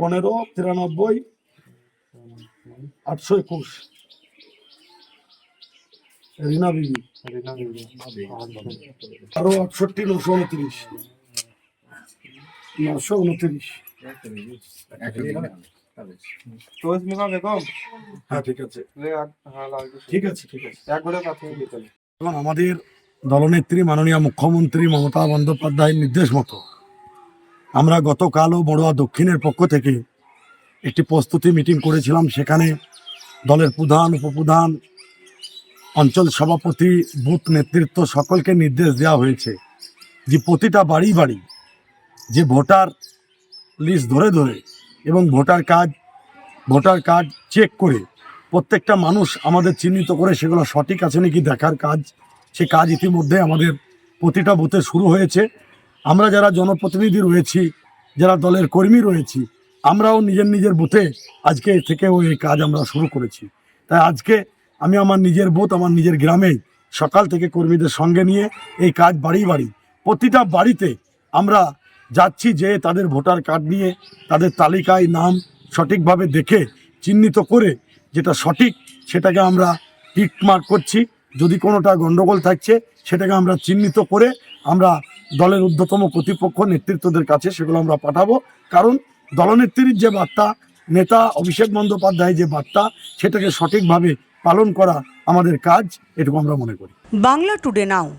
পনেরো তিরানব্বই আটশো একুশ। রিনা বিবি। আরও আটষট্টি নশো উনত্রিশ। নশো উনত্রিশ। হ্যাঁ, আমাদের দলনেত্রী মাননীয় মুখ্যমন্ত্রী মমতা বন্দ্যোপাধ্যায়ের নির্দেশ মতো আমরা গতকালও বড়ুয়া দক্ষিণের পক্ষ থেকে একটি প্রস্তুতি মিটিং করেছিলাম। সেখানে দলের প্রধান, উপপ্রধান, অঞ্চল সভাপতি, বুথ নেতৃত্ব সকলকে নির্দেশ দেওয়া হয়েছে যে প্রতিটা বাড়ি বাড়ি যে ভোটার লিস্ট ধরে ধরে এবং voter card voter card check করে প্রত্যেকটা মানুষ আমাদের চিহ্নিত করে সেগুলো সঠিক আছে নাকি দেখার কাজ। সে কাজ ইতিমধ্যে আমাদের প্রতিটা বুথে শুরু হয়েছে। আমরা যারা জনপ্রতিনিধি রয়েছি, যারা দলের কর্মী রয়েছি, আমরাও নিজের নিজের বুথে আজকে থেকে ওই কাজ আমরা শুরু করেছি। তাই আজকে আমি আমার নিজের বুথ, আমার নিজের গ্রামে সকাল থেকে কর্মীদের সঙ্গে নিয়ে এই কাজ বাড়ি বাড়ি। প্রতিটা বাড়িতে আমরা যাচ্ছি যে তাদের ভোটার কার্ড নিয়ে, তাদের তালিকায় নাম সঠিকভাবে দেখে, চিহ্নিত করে যেটা সঠিক সেটাকে আমরা টিক মার্ক করছি। যদি কোনোটা গণ্ডগোল থাকছে, সেটাকে আমরা চিহ্নিত করে আমরা দলের ঊর্ধ্বতম কর্তৃপক্ষ নেতৃত্বদের কাছে সেগুলো আমরা পাঠাবো। কারণ দলনেত্রীর যে বার্তা, নেতা অভিষেক বন্দ্যোপাধ্যায় যে বার্তা, সেটাকে সঠিকভাবে পালন করা আমাদের কাজ, এটুকু আমরা মনে করি। Bangla today now.